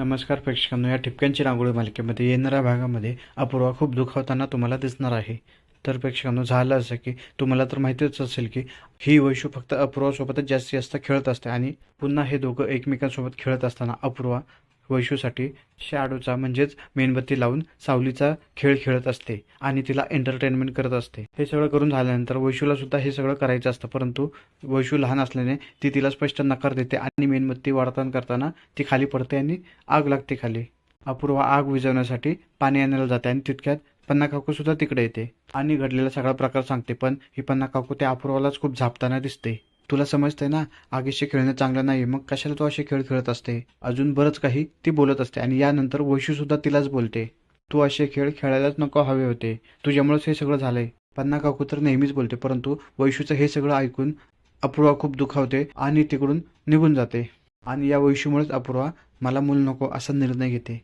नमस्कार प्रेक्षकांनो या ठिपक्यांची रांगोळी मालिकेमध्ये येणाऱ्या भागामध्ये अपूर्वा खूप दुखावताना तुम्हाला दिसणार आहे. तर प्रेक्षकांनो झालं असं की तुम्हाला तर माहितीच असेल की ही वैशू फक्त अपूर्वासोबतच जास्तीत जास्त खेळत असते आणि पुन्हा हे दोघं एकमेकांसोबत खेळत असताना अपूर्वा वैशूसाठी शॅडोचा म्हणजेच मेणबत्ती लावून सावलीचा खेळ खेळत असते आणि तिला एंटरटेनमेंट करत असते. हे सगळं करून झाल्यानंतर वैशूला सुद्धा हे सगळं करायचं असतं परंतु वैशू लहान असल्याने ती तिला स्पष्ट नकार देते आणि मेणबत्ती वाढताना करताना ती खाली पडते आणि आग लागते खाली. अपूर्वा आग विझवण्यासाठी पाणी आणायला जाते आणि तितक्यात पन्ना काकू सुद्धा तिकडे येते. आणि घडलेला सगळा प्रकार सांगते पण ही पन्ना काकू त्या अपूर्वालाच खूप झापताना दिसते. तुला समजतंय ना? आगीशी खेळणं चांगलं नाही मग कशाला तू असे खेळ खेळत असते? अजून बरंच काही ती बोलत असते आणि यानंतर वैशू सुद्धा तिलाच बोलते. तू असे खेळ खेळायलाच नको हवे होते. तुझ्यामुळेच हे सगळं झालंय. पन्ना काकू तर नेहमीच बोलते परंतु वैशूचं हे सगळं ऐकून अपूर्वा खूप दुखावते आणि तिकडून निघून जाते. आणि या वैशूमुळेच अपूर्वा मला मूल नको असा निर्णय घेते.